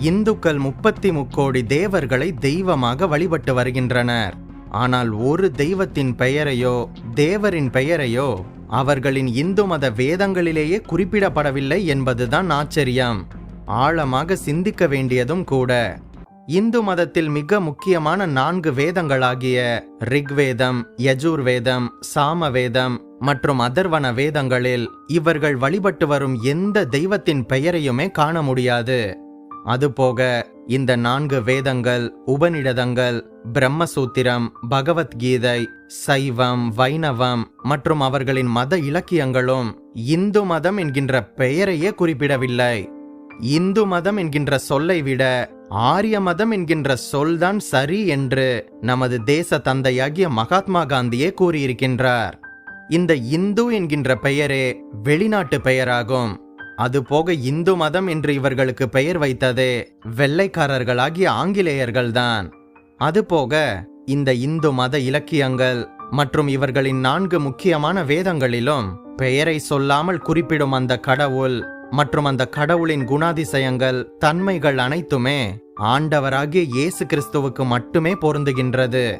இந்துக்கள் முப்பத்தி முக்கோடி தேவர்களை தெய்வமாக வழிபட்டு வருகின்றனர். ஆனால் ஒரு தெய்வத்தின் பெயரையோ தேவரின் பெயரையோ அவர்களின் இந்து மத வேதங்களிலேயே குறிப்பிடப்படவில்லை என்பதுதான் ஆச்சரியம். ஆழமாக சிந்திக்க வேண்டியதும் கூட. இந்து மதத்தில் மிக முக்கியமான நான்கு வேதங்களாகிய ரிக்வேதம் யஜுர்வேதம் சாமவேதம் மற்றும் அதர்வன வேதங்களில் இவர்கள் வழிபட்டு வரும் எந்த தெய்வத்தின் பெயரையுமே காண முடியாது. அதுபோக இந்த நான்கு வேதங்கள் உபநிடதங்கள் பிரம்மசூத்திரம் பகவத்கீதை சைவம் வைணவம் மற்றும் அவர்களின் மத இலக்கியங்களும் இந்து மதம் என்கின்ற பெயரையே குறிப்பிடவில்லை. இந்து மதம் என்கின்ற சொல்லை விட ஆரிய மதம் என்கின்ற சொல்தான் சரி என்று நமது தேச தந்தையாகிய மகாத்மா காந்தியே கூறியிருக்கின்றார். இந்த இந்து என்கின்ற பெயரே வெளிநாட்டு பெயராகும். அதுபோக இந்து மதம் என்று இவர்களுக்கு பெயர் வைத்ததே வெள்ளைக்காரர்களாகிய ஆங்கிலேயர்கள்தான். அதுபோக இந்த இந்து மத இலக்கியங்கள் மற்றும் இவர்களின் நான்கு முக்கியமான வேதங்களிலும் பெயரை சொல்லாமல் குறிப்பிடும் அந்த கடவுள் மற்றும் அந்த கடவுளின் குணாதிசயங்கள் தன்மைகள் அனைத்துமே ஆண்டவராகிய இயேசு கிறிஸ்துவுக்கு மட்டுமே பொருந்துகின்றது.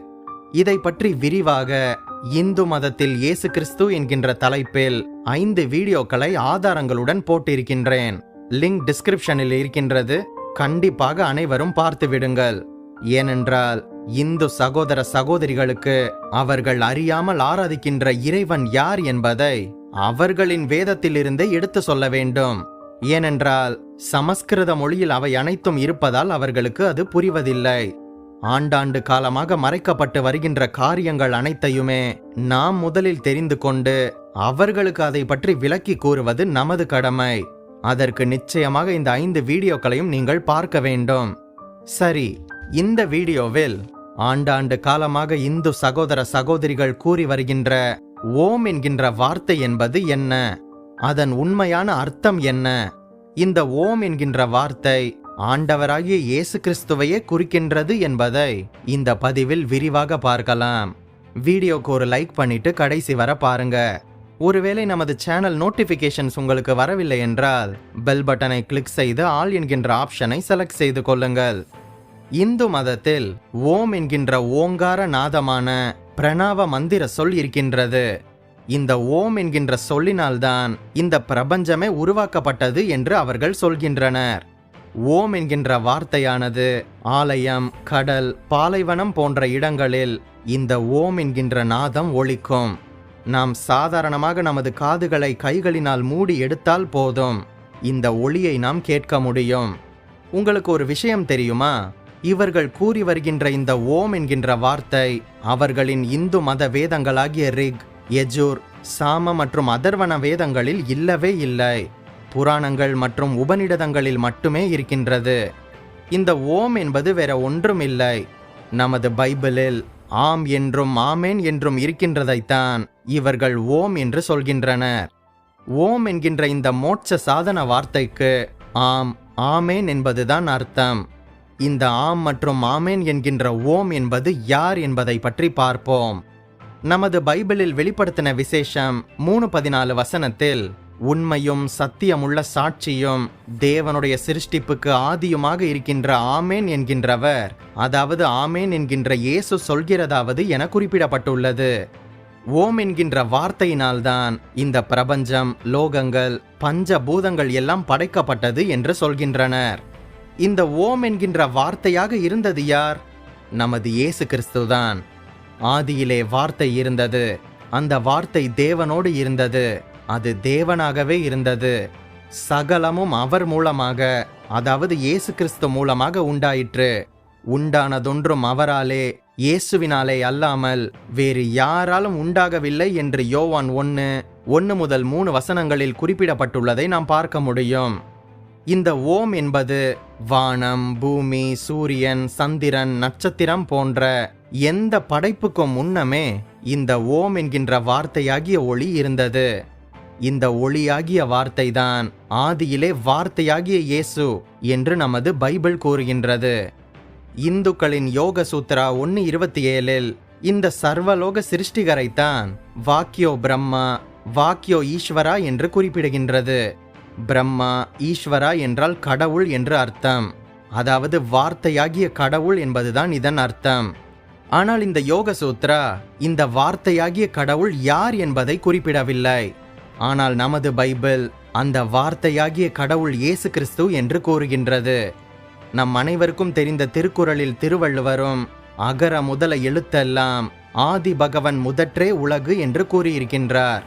இதை பற்றி விரிவாக இந்து மதத்தில் இயேசு கிறிஸ்து என்கின்ற தலைப்பில் ஐந்து வீடியோக்களை ஆதாரங்களுடன் போட்டிருக்கின்றேன். லிங்க் டிஸ்கிரிப்ஷனில் இருக்கின்றது. கண்டிப்பாக அனைவரும் பார்த்து விடுங்கள். ஏனென்றால் இந்து சகோதர சகோதரிகளுக்கு அவர்கள் அறியாமல் ஆராதிக்கின்ற இறைவன் யார் என்பதை அவர்களின் வேதத்திலிருந்தே எடுத்து சொல்ல வேண்டும். ஏனென்றால் சமஸ்கிருத மொழியில் அவை அனைத்தும் இருப்பதால் அவர்களுக்கு அது புரிவதில்லை. ஆண்டாண்டு காலமாக மறைக்கப்பட்டு வருகின்ற காரியங்கள் அனைத்தையுமே நாம் முதலில் தெரிந்து கொண்டு அவர்களுக்கு அதை பற்றி விளக்கி கூறுவது நமது கடமை. அதற்கு நிச்சயமாக இந்த ஐந்து வீடியோக்களையும் நீங்கள் பார்க்க வேண்டும். சரி இந்த வீடியோவில் ஆண்டாண்டு காலமாக இந்து சகோதர சகோதரிகள் கூறி வருகின்ற ஓம் என்கின்ற வார்த்தை என்பது என்ன? அதன் உண்மையான அர்த்தம் என்ன? இந்த ஓம் என்கின்ற வார்த்தை ஆண்டவராகிய இயேசு கிறிஸ்துவையே குறிக்கின்றது என்பதை இந்த பதிவில் விரிவாக பார்க்கலாம். வீடியோக்கு ஒரு லைக் பண்ணிட்டு கடைசி வர பாருங்க. ஒருவேளை நமது சேனல் நோட்டிபிகேஷன்ஸ் உங்களுக்கு வரவில்லை என்றால் பெல் பட்டனை கிளிக் செய்து ஆல் என்கின்ற ஆப்ஷனை செலக்ட் செய்து கொள்ளுங்கள். இந்து மதத்தில் ஓம் என்கின்ற ஓங்கார நாதமான பிரணாவ மந்திர சொல் இருக்கின்றது. இந்த ஓம் என்கின்ற சொல்லினால்தான் இந்த பிரபஞ்சமே உருவாக்கப்பட்டது என்று அவர்கள் சொல்கின்றனர். ஓம் என்கின்ற வார்த்தையானது ஆலயம் கடல் பாலைவனம் போன்ற இடங்களில் இந்த ஓம் என்கின்ற நாதம் ஒழிக்கும் நாம் சாதாரணமாக நமது காதுகளை கைகளினால் மூடி எடுத்தால் போதும். இந்த ஒளியை நாம் கேட்க முடியும். உங்களுக்கு ஒரு விஷயம் தெரியுமா? இவர்கள் கூறி வருகின்ற இந்த ஓம் என்கின்ற வார்த்தை அவர்களின் இந்து மத வேதங்களாகிய ரிக் எஜூர் சாம மற்றும் அதர்வன வேதங்களில் இல்லவே இல்லை. புராணங்கள் மற்றும் உபநிடதங்களில் மட்டுமே இருக்கின்றது. இந்த ஓம் என்பது வேற ஒன்றுமில்லை. நமது பைபிளில் ஆம் என்றும் ஆமேன் என்றும் இருக்கின்றதைத்தான் இவர்கள் ஓம் என்று சொல்கின்றனர். ஓம் என்கின்ற இந்த மோட்ச சாதன வார்த்தைக்கு ஆம் ஆமேன் என்பதுதான் அர்த்தம். இந்த ஆம் மற்றும் ஆமேன் என்கின்ற ஓம் என்பது யார் என்பதை பற்றி பார்ப்போம். நமது பைபிளில் வெளிப்படுத்தின விசேஷம் மூணு பதினாலு வசனத்தில் உண்மையும் சத்தியமுள்ள சாட்சியும் தேவனுடைய சிருஷ்டிப்புக்கு ஆதியுமாக இருக்கின்ற ஆமேன் என்கின்றவர். அதாவது ஆமேன் என்கின்ற இயேசு சொல்கிறதாவது என குறிப்பிடப்பட்டுள்ளது. ஓம் என்கின்ற வார்த்தையினால்தான் இந்த பிரபஞ்சம் லோகங்கள் பஞ்ச பூதங்கள் எல்லாம் படைக்கப்பட்டது என்று சொல்கின்றனர். இந்த ஓம் என்கின்ற வார்த்தையாக இருந்தது யார்? நமது இயேசு கிறிஸ்துதான் ஆதியிலே வார்த்தை இருந்தது. அந்த வார்த்தை தேவனோடு இருந்தது. அது தேவனாகவே இருந்தது. சகலமும் அவர் மூலமாக அதாவது இயேசு கிறிஸ்து மூலமாக உண்டாயிற்று. உண்டானதொன்றும் அவராலே இயேசுவினாலே அல்லாமல் வேறு யாராலும் உண்டாகவில்லை என்று யோவான் ஒன்று ஒன்று முதல் மூணு வசனங்களில் குறிப்பிடப்பட்டுள்ளதை நாம் பார்க்க முடியும். இந்த ஓம் என்பது வானம் பூமி சூரியன் சந்திரன் நட்சத்திரம் போன்ற எந்த படைப்புக்கும் முன்னமே இந்த ஓம் என்கின்ற வார்த்தையாகிய ஒளி இருந்தது. இந்த ஒளியாகிய வார்த்தைதான். ஆதியிலே வார்த்தையாகிய இயேசு என்று நமது பைபிள் கூறுகின்றது. இந்துக்களின் யோக சூத்ரா ஒன்று இருபத்தி ஏழில் இந்த சர்வலோக சிருஷ்டிகரைத்தான் வாக்கியோ பிரம்மா வாக்கியோ ஈஸ்வரா என்று குறிப்பிடுகின்றது. பிரம்மா ஈஸ்வரா என்றால் கடவுள் என்று அர்த்தம். அதாவது வார்த்தையாகிய கடவுள் என்பதுதான் இதன் அர்த்தம். ஆனால் இந்த யோக சூத்ரா இந்த வார்த்தையாகிய கடவுள் யார் என்பதை குறிப்பிடவில்லை. ஆனால் நமது பைபிள் அந்த வார்த்தையாகிய கடவுள் இயேசு கிறிஸ்து என்று கூறுகின்றது. நம் அனைவருக்கும் தெரிந்த திருக்குறளில் திருவள்ளுவரும் அகர முதல எழுத்தெல்லாம் ஆதி பகவன் முதற்றே உலகு என்று கூறியிருக்கின்றார்.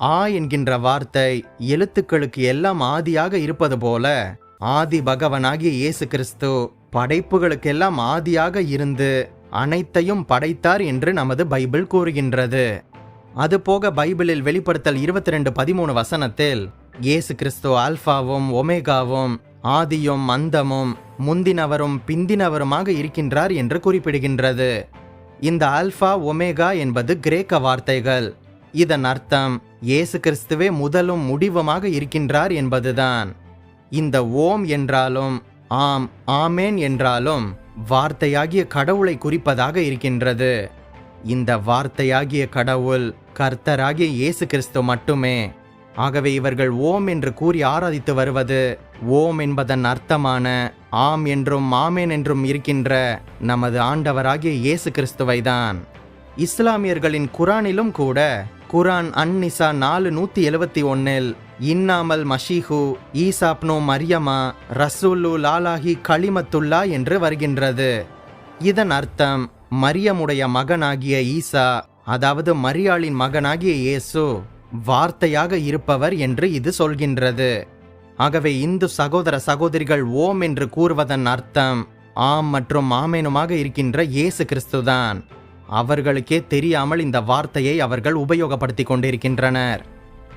ஆ என்கின்ற வார்த்தை எழுத்துக்களுக்கு எல்லாம் ஆதியாக இருப்பது போல ஆதி பகவனாகிய இயேசு கிறிஸ்து படைப்புகளுக்கெல்லாம் ஆதியாக இருந்து அனைத்தையும் படைத்தார் என்று நமது பைபிள் கூறுகின்றது. அதுபோக பைபிளில் வெளிப்படுத்தல் இருபத்தி ரெண்டு பதிமூணு வசனத்தில் இயேசு கிறிஸ்து ஆல்ஃபாவும் ஒமேகாவும் ஆதியும் அந்தமும் முந்தினவரும் பிந்தினவருமாக இருக்கின்றார் என்று குறிப்பிடுகின்றது. இந்த ஆல்ஃபா ஒமேகா என்பது கிரேக்க வார்த்தைகள். இதன் அர்த்தம் இயேசு கிறிஸ்துவே முதலும் முடிவுமாக இருக்கின்றார் என்பதுதான். இந்த ஓம் என்றாலும் ஆம் ஆமேன் என்றாலும் வார்த்தையாகிய கடவுளை குறிப்பதாக இருக்கின்றது. இந்த வார்த்தையாகிய கடவுள் கர்த்தராகிய இயேசு கிறிஸ்து மட்டுமே. ஆகவே இவர்கள் ஓம் என்று கூறி ஆராதித்து வருவது ஓம் என்பதன் அர்த்தமான ஆம் என்றும் ஆமேன் என்றும் இருக்கின்ற நமது ஆண்டவராகிய இயேசு கிறிஸ்துவைதான் இஸ்லாமியர்களின் குரானிலும் கூட குரான் அன்னிசா நாலு நூத்தி எழுவத்தி ஒன்னில் இன்னாமல் மஷீஹு ஈசாப்னோ மரியமா ரசூலு லாலாஹி களிமத்துல்லா என்று வருகின்றது. இதன் அர்த்தம் மரியமுடைய மகனாகிய ஈசா அதாவது மரியாளின் மகனாகிய இயேசு வார்த்தையாக இருப்பவர் என்று இது சொல்கின்றது. ஆகவே இந்து சகோதர சகோதரிகள் ஓம் என்று கூறுவதன் அர்த்தம் ஆம் மற்றும் ஆமேனுமாக இருக்கின்ற இயேசு கிறிஸ்துதான். அவர்களுக்கே தெரியாமல் இந்த வார்த்தையை அவர்கள் உபயோகப்படுத்தி கொண்டிருக்கின்றனர்.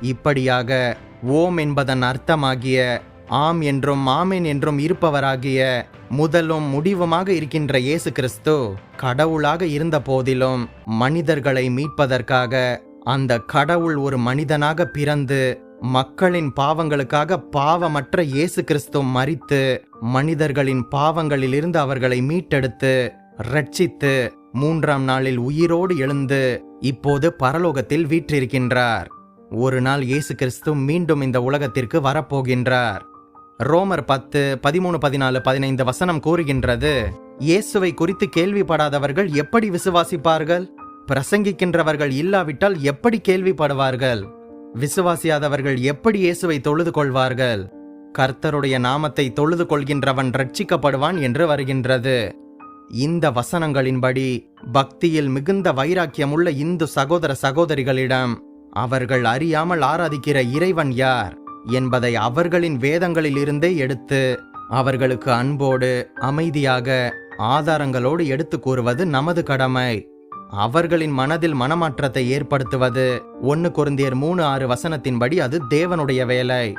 இப்படியாக ஓம் என்பதன் அர்த்தமாகிய ஆம் என்றும் ஆமேன் என்றும் இருப்பவராகிய முதலும் முடிவுமாக இருக்கின்ற இயேசு கிறிஸ்து கடவுளாக இருந்த போதிலும் மனிதர்களை மீட்பதற்காக அந்த கடவுள் ஒரு மனிதனாக பிறந்து மக்களின் பாவங்களுக்காக பாவமற்ற இயேசு கிறிஸ்து மறித்து மனிதர்களின் பாவங்களிலிருந்து அவர்களை மீட்டெடுத்து ரட்சித்து மூன்றாம் நாளில் உயிரோடு எழுந்து இப்போது பரலோகத்தில் வீற்றிருக்கின்றார். ஒரு நாள் இயேசு கிறிஸ்து மீண்டும் இந்த உலகத்திற்கு வரப்போகின்றார். ரோமர் பத்து பதிமூணு பதினாலு பதினைந்து வசனம் கூறுகின்றது இயேசுவை குறித்து கேள்விப்படாதவர்கள் எப்படி விசுவாசிப்பார்கள்? பிரசங்கிக்கின்றவர்கள் இல்லாவிட்டால் எப்படி கேள்விப்படுவார்கள்? விசுவாசியாதவர்கள் எப்படி இயேசுவை தொழுது கொள்வார்கள்? கர்த்தருடைய நாமத்தை தொழுது கொள்கின்றவன் ரட்சிக்கப்படுவான் என்று வருகின்றது. இந்த வசனங்களின்படி பக்தியில் மிகுந்த வைராக்கியமுள்ள இந்து சகோதர சகோதரிகளிடம் அவர்கள் அறியாமல் ஆராதிக்கிற இறைவன் யார்? என்பதை அவர்களின் வேதங்களிலிருந்தே எடுத்து அவர்களுக்கு அன்போடு அமைதியாக ஆதாரங்களோடு எடுத்து கூறுவது நமது கடமை. அவர்களின் மனதில் மனமாற்றத்தை ஏற்படுத்துவது ஒன்னு குருந்தியர் மூணு ஆறு வசனத்தின்படி அது தேவனுடைய வேலை.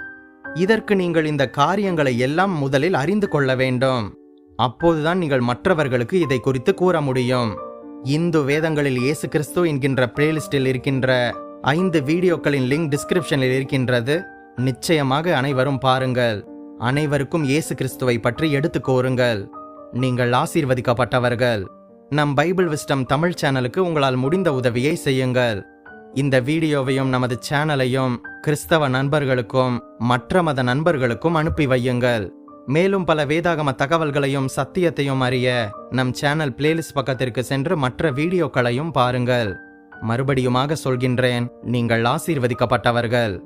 இதற்கு நீங்கள் இந்த காரியங்களை எல்லாம் முதலில் அறிந்து கொள்ள வேண்டும். அப்போதுதான் நீங்கள் மற்றவர்களுக்கு இதை குறித்து கூற முடியும். இந்து வேதங்களில் இயேசு கிறிஸ்து என்கின்ற பிளேலிஸ்டில் இருக்கின்ற ஐந்து வீடியோக்களின் லிங்க் டிஸ்கிரிப்ஷனில் இருக்கின்றது. நிச்சயமாக அனைவரும் பாருங்கள். அனைவருக்கும் இயேசு கிறிஸ்துவை பற்றி எடுத்து கோருங்கள் நீங்கள் ஆசீர்வதிக்கப்பட்டவர்கள். நம் பைபிள் விஸ்டம் தமிழ் சேனலுக்கு உங்களால் முடிந்த உதவியை செய்யுங்கள். இந்த வீடியோவையும் நமது சேனலையும் கிறிஸ்தவ நண்பர்களுக்கும் மற்ற மத நண்பர்களுக்கும் அனுப்பி வையுங்கள். மேலும் பல வேதாகம தகவல்களையும் சத்தியத்தையும் அறிய நம் சேனல் பிளேலிஸ்ட் பக்கத்திற்கு சென்று மற்ற வீடியோக்களையும் பாருங்கள். மறுபடியுமாக சொல்கின்றேன் நீங்கள் ஆசீர்வதிக்கப்பட்டவர்கள்.